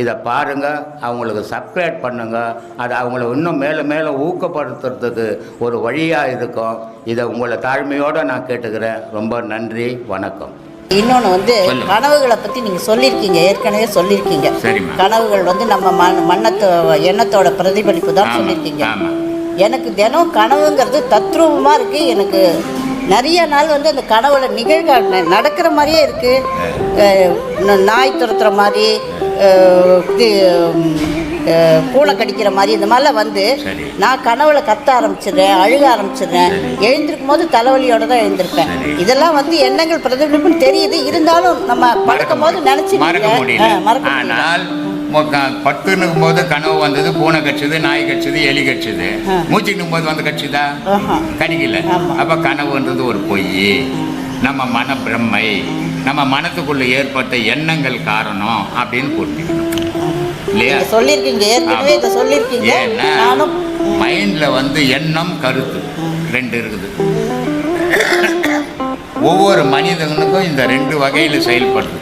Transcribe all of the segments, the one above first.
இதை பாருங்க அவங்களுக்கு சப்ஸ்கிரைப் பண்ணுங்க. அது அவங்கள இன்னும் மேலும் மேலும் ஊக்கப்படுத்துறதுக்கு ஒரு வழியாக இருக்கும். இதை உங்களை தாழ்மையோடு நான் கேட்டுக்கிறேன். ரொம்ப நன்றி வணக்கம். இன்னொன்று வந்து. கனவுகளை பற்றி நீங்கள் சொல்லியிருக்கீங்க. ஏற்கனவே சொல்லியிருக்கீங்க. கனவுகள் வந்து நம்ம மண் மண்ணத்தோ எண்ணத்தோட பிரதிபலிப்பு தான் ஆமா, சொல்லியிருக்கீங்க. எனக்கு தினம் கனவுங்கிறது தத்ரூபமாக இருக்குது எனக்கு நிறைய நாள் வந்து அந்த கனவுல நிகழ்க நடக்கிற மாதிரியே இருக்குது நாய் துரத்துற மாதிரி இது பூனை கடிக்கிற மாதிரி இந்த மாதிரிலாம் வந்து. நான் கனவுல கத்த ஆரம்பிச்சிடுறேன் அழுக ஆரம்பிச்சிடுறேன். எழுந்திருக்கும் போது தலைவலியோட தான் எழுந்திருப்பேன். இதெல்லாம் வந்து எண்ணங்கள் பிரதிபலிப்புன்னு தெரியுது. இருந்தாலும் நம்ம படுக்கும் போது நினைச்சு மறக்க பத்துனுக்கும் போது கனவு வந்தது பூனை கடிச்சது நாய் கடிச்சது எலி கடிச்சது. ஆ. மூச்சுக்கும் போது வந்து. கடிக்கல. ஆமா. அப்ப கனவுன்றது ஒரு பொய். நம்ம மன பிரம்மை. நம்ம மனத்துக்குள்ள ஏற்பட்ட எண்ணங்கள் காரணம் அப்படின்னு புரிஞ்சுக்கணும். இல்லையா? சொல்லியிருக்கீங்க ஏற்கனவே இதை சொல்லியிருக்கீங்க ஏன்னா மைண்ட்ல வந்து எண்ணம் கருத்து ரெண்டு இருக்குது. ஒவ்வொரு மனிதனுக்கும் இந்த ரெண்டு வகையில செயல்படுது.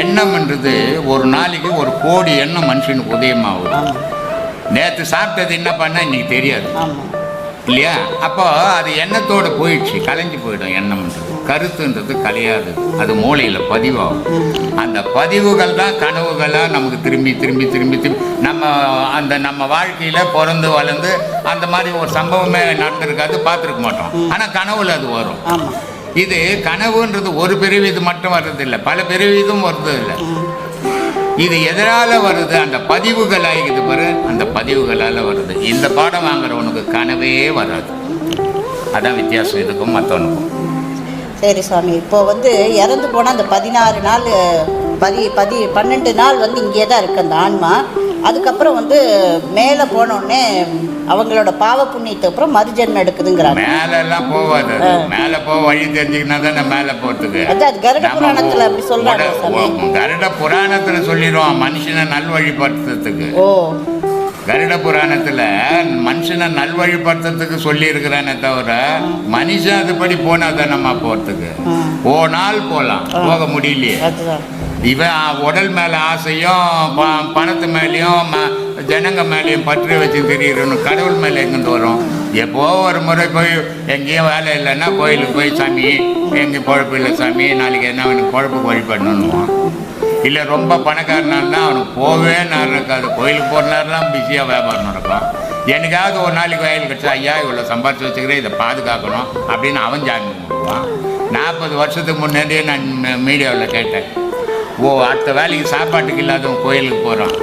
எண்ணம்ன்றது ஒரு நாளைக்கு ஒரு கோடி எண்ணம் மனுஷனுக்கு உதயமாகுது ஆமா நேற்று சாப்பிட்டது என்ன பண்ண இன்னைக்கு தெரியாது. இல்லையா? அப்போ அது எண்ணத்தோட போயிடுச்சு கலைஞ்சு போயிடும் எண்ணம்ன்றது கருத்துன்றது கலையாது அது மூளையில் பதிவாகும். அந்த பதிவுகள் தான் கனவுகளாக நமக்கு திரும்பி திரும்பி திரும்பி திரும்பி. நம்ம அந்த நம்ம வாழ்க்கையில் பிறந்து வளர்ந்து அந்த மாதிரி ஒரு சம்பவமே நடந்திருக்காது பார்த்துருக்க மாட்டோம். ஆனால் கனவுல அது வரும். இது கனவுன்றது ஒரு பிறவி இது மட்டும் வர்றதில்லை. பல பிறவி இதுவும் வருது இல்லை இது எதனால வருது? அந்த பதிவுகள் ஆகிக்குது பாரு. அந்த பதிவுகளால் வருது. இந்த பாடம் வாங்குறவனுக்கு கனவே வராது. அதான் வித்தியாசம். இதுக்கும் மற்றவனுக்கும் சரி சுவாமி இப்போ வந்து இறந்து போன அந்த பதினாறு நாள் பதி பதி பன்னெண்டு நாள் வந்து இங்கே தான் இருக்கு அந்த ஆன்மா. அதுக்கப்புறம் வந்து மேலே போனோடனே அவங்களோட பாவ புண்ணியத்துக்கு அப்புறம் மறுஜென்மம் எடுக்குதுங்கிறாங்க. மேல எல்லாம் போவாது. அது. மேல போக வழி தெரிஞ்சுக்கினா தானே மேல போறதுக்கு. அதான் அது கருட புராணத்துல அப்படி. உ- கருட புராணத்துல சொல்லிடுவான் மனுஷனை நல்வழிப்படுத்துறதுக்கு. ஓ. கருட புராணத்துல மனுஷனை நல்வழிப்படுத்துறதுக்கு சொல்லி இருக்கிறானே தவிர மனுஷன் அதுபடி போனா தானம்மா போறதுக்கு? ம். போனால் போலாம் போக முடியலையே. இவன் உடல் மேல ஆசையும் பணத்து மேலேயும் ஜனங்க மேலேயும் பற்று வச்சு திரியிறணும். கடவுள் மேலே எங்கிருந்து வரும்? எப்போ ஒரு முறை போய் எங்கேயும் வேலை இல்லைன்னா கோயிலுக்கு போய் சாமி எங்கேயும் பொழப்பு இல்லை சாமி நாளைக்கு என்ன அவனுக்கு பொழப்புக்கு வழிபடணுன்னுவான் இல்லை ரொம்ப பணக்காரனா இருந்தால் அவனுக்கு போகவே நேரம் இருக்காது. கோயிலுக்கு போகிற நேரம்லாம் பிஸியாக வியாபாரம் நடக்கும் எனக்காவது ஒரு நாளைக்கு வயல் கிடச்சா ஐயா இவ்வளோ சம்பாரிச்சு வச்சுக்கிறேன் இதை பாதுகாக்கணும் அப்படின்னு அவன் ஜாமி கும்பிடுவான் நாற்பது வருஷத்துக்கு முன்னாடியே நான் மீடியாவில் கேட்டேன். ஓ அடுத்த வேலைக்கு சாப்பாட்டுக்கு இல்லாதவன் கோயிலுக்கு போகிறான்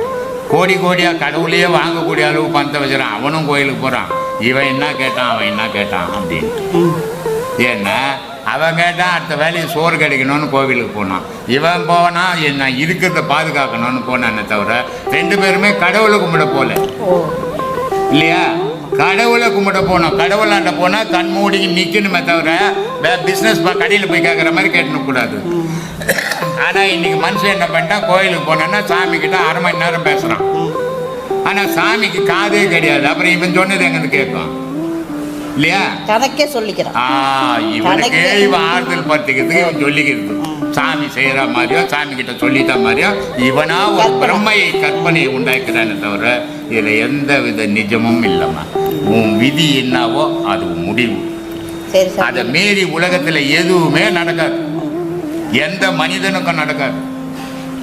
கோடி கோடியாக கடவுளையே வாங்கக்கூடிய அளவு பணத்தை வச்சுறான் அவனும் கோயிலுக்கு போகிறான் இவன் என்ன கேட்டான்? அவன் என்ன கேட்டான்? அப்படின்னு. ஏன்னா அவன் கேட்டான் அடுத்த வேலைக்கு சோறு கிடைக்கணும்னு கோவிலுக்கு போனான். இவன் போனா என்ன இருக்கிறத பாதுகாக்கணும்னு போனானே தவிர ரெண்டு பேருமே கடவுளை கும்பிட போல. ஓ. இல்லையா? கடவுளை கும்பிட போனோம். கடவுளாண்ட போனால் கண் மூடி நிற்கணுமே தவிர பிஸ்னஸ் கடையில் போய் கேட்குற மாதிரி கேட்டுன்னு கூடாது. ஆனால் இன்னைக்கு மனுஷன் என்ன பண்ணிட்டான்? கோயிலுக்கு போனோன்னா சாமி கிட்ட அரை மணி நேரம் பேசுகிறான் ஆனால் சாமிக்கு காதே கிடையாது. அப்புறம் இவன் சொன்னது எங்கன்னு கேட்கும்? இல்லையா? தனக்கே சொல்லிக்கிறான். இவனுக்கே. இவன் ஆறுதல் படுத்திக்கிறதுக்கு இவன் சொல்லிக்கிறது. சாமி செய்யற மாதிரியோ சாமி கிட்ட சொல்லிட்ட மாதிரியோ இவனா ஒரு. பிரம்மையை கற்பனையை உண்டாக்குறானே தவிர இதுல எந்த வித நிஜமும் இல்லைம்மா. உன் விதி என்னவோ அது முடிவு. அதை மீறி உலகத்துல எதுவுமே நடக்காது. எந்த மனிதனுக்கும் நடக்காது.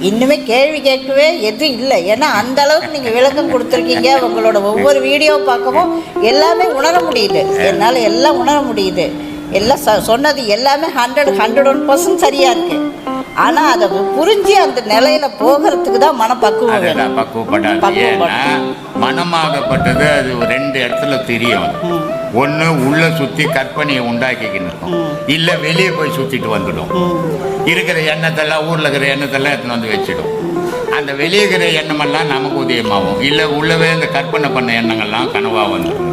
இன்னுமே கேள்வி கேட்கவே எதுவும் இல்லை. ஏன்னா அந்த அளவுக்கு நீங்கள் விளக்கம் கொடுத்துருக்கீங்க. உங்களோட ஒவ்வொரு வீடியோ பார்க்கவும் எல்லாமே உணர முடியுது. என்னால் எல்லாம் உணர முடியுது. எல்லாம் சொ சொன்னது எல்லாமே ஹண்ட்ரட் ஹண்ட்ரட் ஒன் பர்சன்ட் சரியாக இருக்குது ஆனால் அதை புரிஞ்சு அந்த நிலையில போகிறதுக்கு தான் மனப்பக்குவம் பக்குவப்படாது ஏன்னா. மனமாகப்பட்டது அது ரெண்டு இடத்துல தெரியும். ஒன்று உள்ள சுற்றி கற்பனையை உண்டாக்கிக்கணும் இல்லை வெளியே போய் சுற்றிட்டு வந்துடும். இருக்கிற எண்ணத்தெல்லாம் ஊரில் இருக்கிற எண்ணத்தெல்லாம் எடுத்துன்னு வந்து வச்சிடும். அந்த வெளியே இருக்கிற எண்ணமெல்லாம் நமக்கு உதயமாகும். இல்லை உள்ளவே இந்த கற்பனை பண்ண எண்ணங்கள்லாம் கனவாக வந்துடும்.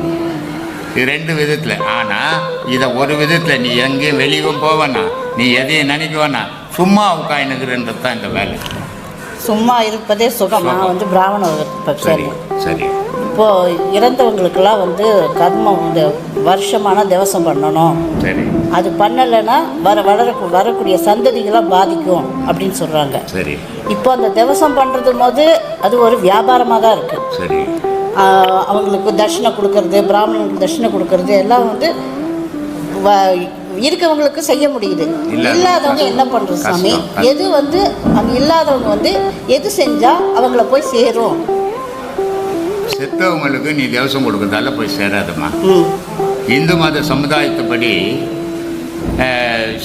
இது ரெண்டு விதத்தில். ஆனால் இதை ஒரு விதத்தில் நீ எங்கேயும் வெளியும் போவேனா நீ எதையும் நினைக்குவேனா சும்மா உட்காந்துக்கிறன்றது தான் இந்த வேலை. சும்மா இருப்பதே சுகம். நான் வந்து பிராமண சரி சரி. இப்போ இறந்தவங்களுக்கெல்லாம் வந்து கர்மம் இந்த வருஷமான திவசம் பண்ணணும். அது பண்ணலைன்னா வர வளர வரக்கூடிய சந்ததிகளாக பாதிக்கும் அப்படின்னு சொல்கிறாங்க இப்போ அந்த திவசம் பண்ணுறது போது அது ஒரு வியாபாரமாக தான் இருக்குது அவங்களுக்கு தட்சிணை கொடுக்கறது பிராமணனுக்கு தட்சிணை கொடுக்கறது எல்லாம் வந்து இருக்கவங்களுக்கு செய்ய முடியுது. இல்லாத- இல்லாதவங்க என்ன பண்ணுறது சாமி. எது வந்து அங்கே இல்லாதவங்க வந்து எது செஞ்சால் அவங்கள போய் சேரும்? செத்தவங்களுக்கு நீ தேவசம் கொடுக்கறதால போய் சேராதம்மா. இந்து மத சமுதாயத்துப்படி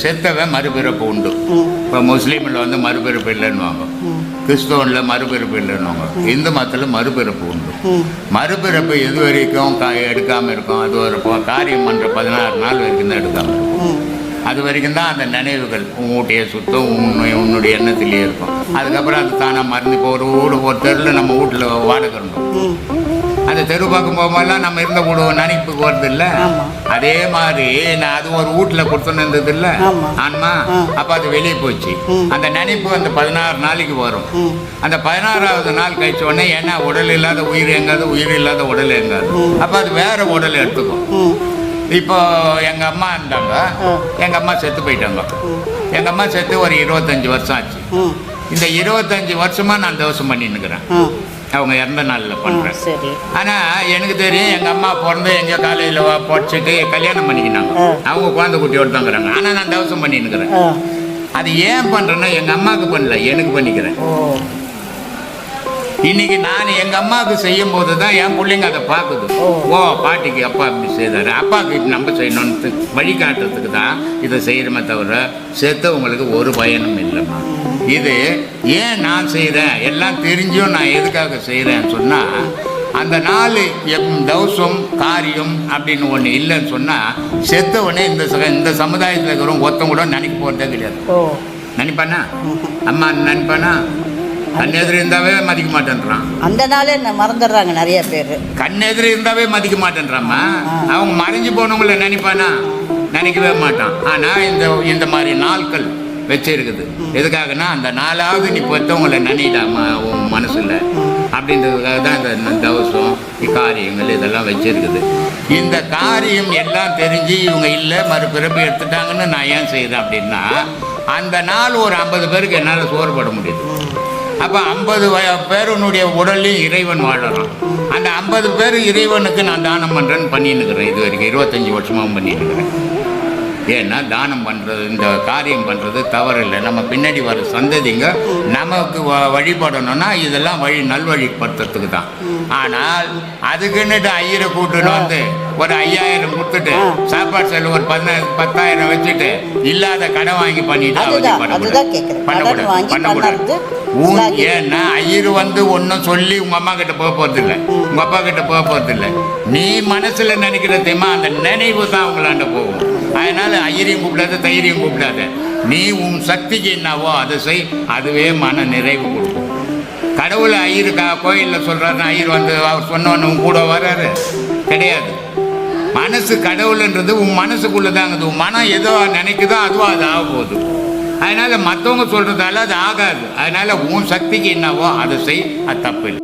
செத்தவன் மறுபிறப்பு உண்டு. இப்போ முஸ்லீமில் வந்து மறுபிறப்பு இல்லைன்னுவாங்க. கிறிஸ்தவனில் மறுபிறப்பு இல்லைன்னுவாங்க. இந்து மதத்தில் மறுபிறப்பு உண்டு. மறுபிறப்பு எது வரைக்கும் கா எடுக்காமல் இருக்கும்? அது ப- காரியம் பண்ணுற பதினாறு நாள் வரைக்கும் தான் எடுக்காமல் இருக்கும். அது வரைக்கும் தான் அந்த நினைவுகள் உன்னுடைய சுத்தம் உன்னுடைய உன்னுடைய எண்ணத்திலே இருக்கும். அதுக்கப்புறம் அது தானாக மறந்து இப்போ ஒரு வீடு ஒரு தெருவில் நம்ம வீட்டில் வாடகை இருந்தோம் அந்த தெரு பக்கம் போகும்போதெல்லாம் நம்ம இருந்த வீடு நினைப்புக்கு வருது இல்ல. அதே மாதிரி நான் அது ஒரு வீட்டில் கொடுத்துன்னு இருந்தது இல்ல. ஆன்மா. அப்போ அது வெளியே போச்சு. அந்த நினைப்பு அந்த பதினாறு நாளைக்கு வரும். அந்த பதினாறாவது நாள் கழிச்ச உடனே ஏன்னா உடல் இல்லாத உயிர் எங்காது உயிர் இல்லாத உடல் எங்காது. அப்போ அது வேற உடல் எடுத்துக்கும். இப்போ எங்க அம்மா இருந்தாங்க. ஆ. எங்க அம்மா செத்து போயிட்டாங்க. ம். எங்க அம்மா செத்து ஒரு இருபத்தஞ்சு வருஷம் ஆச்சு. இந்த இருபத்தஞ்சு வருஷமா நான் தோசம் ம். அவங்க இறந்த நாளில் சரி. ஆனால் எனக்கு தெரியும் எங்கள் அம்மா பிறந்து எங்கள் காலையில் படிச்சுட்டு கல்யாணம் பண்ணிக்கினாங்க. அவங்க குழந்தை குட்டியோடு தாங்கிறாங்க ஆனால் நான் தவசம் பண்ணின்னுக்கிறேன். ஆ. அது ஏன் பண்ணுறேன்னா எங்கள் அம்மாவுக்கு பண்ணல எனக்கு பண்ணிக்கிறேன். இன்னைக்கு நான் எங்கள் அம்மாவுக்கு செய்யும் போது தான் என் பிள்ளைங்க அதை பார்க்குது. ஓ. பாட்டிக்கு அப்பா இப்படி செய்தாரு. அப்பாவுக்கு நம்ம செய்யணும்னு வழிகாட்டுறதுக்கு தான் இதை செய்கிறோமே தவிர செத்தவங்களுக்கு ஒரு பயனும் இல்லைம்மா. இது ஏன் நான் செய்கிறேன் எல்லாம் தெரிஞ்சும் நான் எதுக்காக செய்கிறேன்னு சொன்னால் அந்த நாள் எம் தவசம் காரியம் அப்படின்னு ஒன்று இல்லைன்னு சொன்னால் செத்தவனே இந்த இந்த சமுதாயத்தில் இருக்கிறவங்க ஒருத்தன் கூட நினைக்க போகிறதே கிடையாது. நினைப்பானா? அம்மா நினைப்பானா? கண்ணெதிரி இருந்தாவே மதிக்க மாட்டேன்றான். அந்த நாளே என்ன மறந்துடுறாங்க நிறைய பேர். கண்ணெதிரி இருந்தாவே மதிக்க மாட்டேன்றாம்மா. அவங்க மறைஞ்சு போனவங்கள நினைப்பானா? நினைக்கவே மாட்டான். ஆனால் இந்த இந்த மாதிரி நாட்கள் வச்சிருக்குது. எதுக்காகனா அந்த நாளாவது நீ பெற்றவங்களை நினைடாமா உன் மனசில். அப்படின்றதுக்காக தான் இந்த தவசம் காரியங்கள் இதெல்லாம் வச்சிருக்குது. இந்த காரியம் எல்லாம் தெரிஞ்சு இவங்க இல்லை மறுபிறப்பு எடுத்துட்டாங்கன்னு நான் ஏன் செய்கிறேன் அப்படின்னா அந்த நாள் ஒரு ஐம்பது பேருக்கு என்னால் சோறு போட முடியுது. அப்போ ஐம்பது பேருனுடைய உடல்லையும் இறைவன் வாழறான். அந்த ஐம்பது பேர் இறைவனுக்கு நான் தானம் பண்ணுறேன்னு பண்ணின்னுக்கிறேன் இது வரைக்கும். இருபத்தஞ்சி வருஷமாகவும் பண்ணின்னுக்கிறேன். ஏன்னா தானம் பண்ணுறது இந்த காரியம் பண்ணுறது தவறில்லை. நம்ம பின்னாடி வர சந்ததிங்க நமக்கு வ- வழிபடணும்னா இதெல்லாம் வழி நல்வழிப்படுத்துறதுக்கு தான் ஆனால் அதுக்குன்னுட்டு ஐயரை கூட்டுன்னு வந்து ஒரு ஐயாயிரம் கொடுத்துட்டு சாப்பாடு செலவு ஒரு பதினாயிரம் பத்தாயிரம் வச்சுட்டு இல்லாத கடன் வாங்கி பண்ணிட்டு. ஏன்னா ஐயர் வந்து ஒன்றும் சொல்லி உங்க அம்மா கிட்ட போக போறது இல்ல உங்க அப்பா கிட்ட போக போறது இல்ல நீ மனசுல நினைக்கிற தெரியுமா? அந்த நினைவு தான் அவங்களாண்ட போகும். அதனால ஐயரையும் கூப்பிடாத தைரியம் கூப்பிடாத. நீ உன் சக்திக்கு என்னவோ அதை செய். அதுவே மன நிறைவு கொடுக்கும். கடவுள் ஐயர் கா கோயிலில் சொல்றாருன்னா ஐயர் வந்து அவர் சொன்னவொன்னு உன் கூட வராரு? கிடையாது. மனசு கடவுள்ன்றது உன் மனசுக்குள்ள தாங்க உன் மனம் ஏதோ நினைக்குதோ அதுவோ அது ஆக போகுது அதனால மற்றவங்க சொல்றதால அது ஆகாது. அதனால உன் சக்திக்கு என்னவோ அதை செய் அது தப்பு இல்லை.